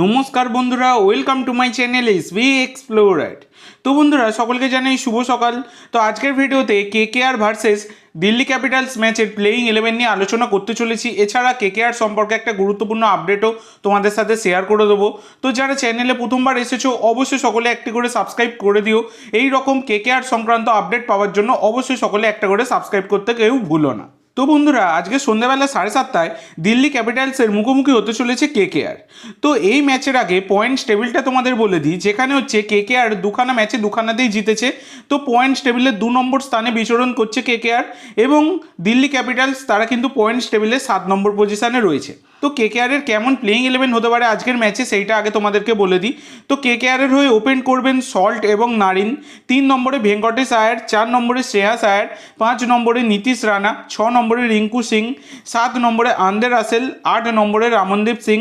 নমস্কার বন্ধুরা welcome to my channel S B explorer তো বন্ধুরা, সকলকে জানাই শুভ সকাল। তো আজকের ভিডিওতে K K R versus Delhi capitals ম্যাচের প্লেয়িং ইলেভেন নিয়ে আলোচনা করতে চলেছি। এছাড়া কে কে আর সম্পর্কে একটা গুরুত্বপূর্ণ আপডেটও তোমাদের সাথে শেয়ার করে দেবো। তো যারা চ্যানেলে প্রথমবার এসেছ, অবশ্যই সকলে একটি করে সাবস্ক্রাইব করে দিও। এই রকম কে কে আর সংক্রান্ত আপডেট পাওয়ার জন্য অবশ্যই সকলে একটা করে সাবস্ক্রাইব করতে কেউ ভুলো না। তো বন্ধুরা, আজকে সন্ধ্যাবেলা সাড়ে সাতটায় দিল্লি ক্যাপিটালসের মুখোমুখি হতে চলেছে কে কে আর তো এই ম্যাচের আগে পয়েন্টস টেবিলটা তোমাদের বলে দিই, যেখানে হচ্ছে কে কে আর দুখানা ম্যাচে দুখানাতেই জিতেছে। তো পয়েন্টস টেবিলের দু নম্বর স্থানে বিচরণ করছে কে কে আর এবং দিল্লি ক্যাপিটালস, তারা কিন্তু পয়েন্টস টেবিলে সাত নম্বর পজিশানে রয়েছে। তো কে কে আরের কেমন প্লেইং ইলেভেন হতে পারে আজকের ম্যাচে সেইটা আগে তোমাদেরকে বলে দিই। তো কে কে আরের হয়ে ওপেন করবেন সল্ট এবং নারিন তিন নম্বরে ভেঙ্কটেশ আয়ার চার নম্বরে শ্রেয়াস আয়ার পাঁচ নম্বরে নীতিশ রানা ছ নম্বরে রিঙ্কু সিং সাত নম্বরে আন্দে রাসেল আট নম্বরে রামনদীপ সিং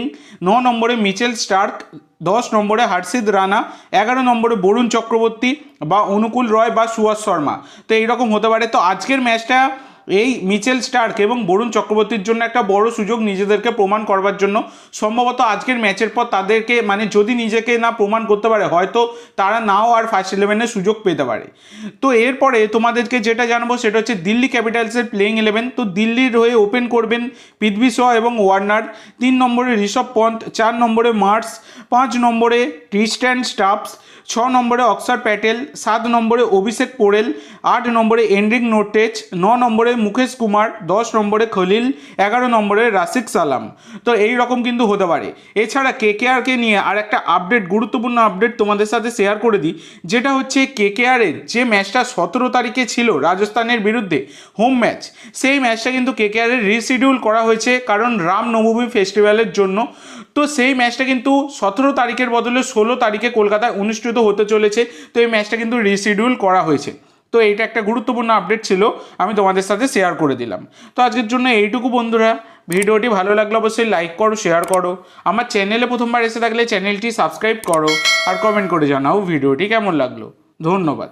ন নম্বরে মিচেল স্টার্ক দশ নম্বরে হর্ষিত রানা এগারো নম্বরে বরুণ চক্রবর্তী বা অনুকূল রয় বা সুভাষ শর্মা তো এইরকম হতে পারে। তো আজকের ম্যাচটা এই মিচেল স্টার্ক এবং বরুণ চক্রবর্তীর জন্য একটা বড় সুযোগ নিজেদেরকে প্রমাণ করবার জন্য। সম্ভবত আজকের ম্যাচের পর তাদেরকে মানে যদি নিজেকে না প্রমাণ করতে পারে, হয়তো তারা নাও আর ফার্স্ট ইলেভেনের সুযোগ পেতে পারে। তো এরপরে তোমাদেরকে যেটা জানব সেটা হচ্ছে দিল্লি ক্যাপিটালসের প্লেইং ইলেভেন তো দিল্লির হয়ে ওপেন করবেন পৃথ্বী শ এবং ওয়ার্নার। তিন নম্বরে ঋষভ পন্থ, চার নম্বরে মার্স, পাঁচ নম্বরে ক্রিস্টান স্টাফস ছ নম্বরে অক্সার প্যাটেল, সাত নম্বরে অভিষেক পোরেল আট নম্বরে এন্ড্রিক নোটেজ ন নম্বরে মুকেশ কুমার, দশ নম্বরে খলিল, এগারো নম্বরে রাসিক সালাম। তো এই রকম কিন্তু হতে পারে। এছাড়া কে কে আরকে নিয়ে আর একটা আপডেট গুরুত্বপূর্ণ আপডেট তোমাদের সাথে শেয়ার করে দিই। যেটা হচ্ছে কে কে আরের যে ম্যাচটা সতেরো তারিখে ছিল রাজস্থানের বিরুদ্ধে হোম ম্যাচ সেই ম্যাচটা কিন্তু কে কে আরের রিশিডিউল করা হয়েছে কারণ রাম নবমী ফেস্টিভ্যালের জন্য। তো সেই ম্যাচটা কিন্তু সতেরো তারিখের বদলে ষোলো তারিখে কলকাতায় অনুষ্ঠিত হতে চলেছে। তো এই ম্যাচটা কিন্তু রিশিডিউল করা হয়েছে। তো এইটা একটা গুরুত্বপূর্ণ আপডেট ছিল, আমি তোমাদের সাথে শেয়ার করে দিলাম। তো আজকের জন্য এইটুকু বন্ধুরা, ভিডিওটি ভালো লাগলে অবশ্যই লাইক করো শেয়ার করো। আমার চ্যানেলে প্রথমবার এসে থাকলে চ্যানেলটি সাবস্ক্রাইব করো আর কমেন্ট করে জানাও ভিডিওটি কেমন লাগল। ধন্যবাদ।